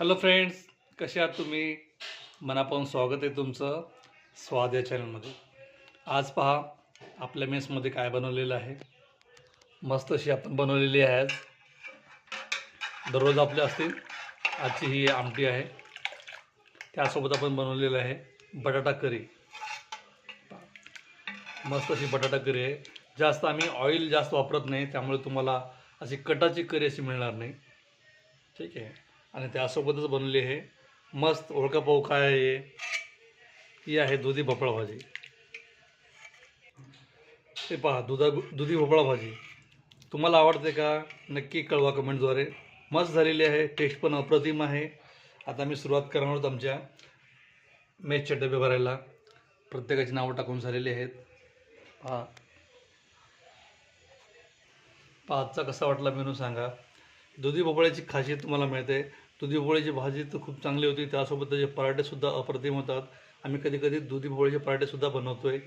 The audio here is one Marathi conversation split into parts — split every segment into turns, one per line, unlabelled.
हॅलो फ्रेंड्स कसे आहात तुम्ही? मनापासून स्वागत आहे तुमचं स्वाद या चॅनलमध्ये आज पहा आपल्या मेसमध्ये काय बनवलेलं आहे. मस्त अशी आपण बनवलेली आहे आज. दररोज आपले असतील आजची ही आमटी आहे. त्यासोबत आपण बनवलेलं आहे बटाटा करी. मस्त अशी बटाटा करी आहे. जास्त आम्ही ऑइल जास्त वापरत नाही त्यामुळे तुम्हाला अशी कटाची करी अशी मिळणार नाही. ठीक आहे. आणि त्यासोबतच बनवली आहे. मस्त ओळखा पाऊ काय आहे ही? आहे दुधी भोपळा भाजी. ते पहा दुधा दुधी भोपळा भाजी. तुम्हाला आवडते का? नक्की कळवा कमेंटद्वारे. मस्त झालेली आहे टेस्ट पण अप्रतिम आहे. आता मी सुरुवात करणार आहोत आमच्या मेसचे डबे भरायला. प्रत्येकाची नावं टाकून झालेली आहेत. पहा. पहा आजचा कसा वाटला मेनू सांगा. दुधी भोपळ्याची खासियत तुम्हाला मिळते. दुधी भोपळ्याची भाजी तर खूप चांगली होती. त्यासोबत त्याचे पराठेसुद्धा अप्रतिम होतात. आम्ही कधी कधी दुधी भोपळ्याचे पराठेसुद्धा बनवतोय.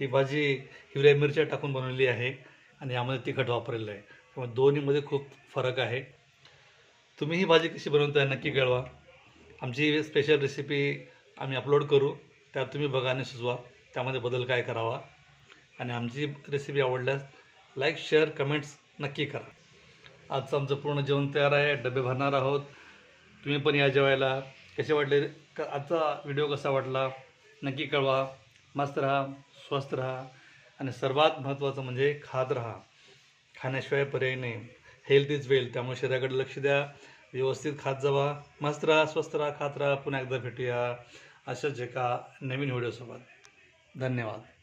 ही भाजी हिरव्या मिरच्या टाकून बनवलेली आहे आणि यामध्ये तिखट वापरलेलं आहे. त्यामुळे दोन्हीमध्ये खूप फरक आहे. तुम्ही ही भाजी कशी बनवताय नक्की कळवा. आमची स्पेशल रेसिपी आम्ही अपलोड करू. त्यात तुम्ही बघा आणि सुचवा. त्यामध्ये बदल काय करावा. आणि आमची रेसिपी आवडल्यास लाईक शेअर कमेंट्स नक्की करा. आजचं आमचं पूर्ण जेवण तयार आहे डबे भरणार आहोत. तुम्ही पण या जेवायला. कसे वाटले? क आजचा व्हिडिओ कसा वाटला? नक्की कळवा. मस्त राहा स्वस्त राहा आणि सर्वात महत्त्वाचं म्हणजे खात राहा. खाण्याशिवाय पर्याय नाही. हेल्थ इज वेल्थ त्यामुळे शरीराकडे लक्ष द्या. व्यवस्थित खात जावा. मस्त राहा स्वस्त राहा खात राहा. पुन्हा एकदा भेटूया. अशाच एका नवीन व्हिडिओसोबत. धन्यवाद.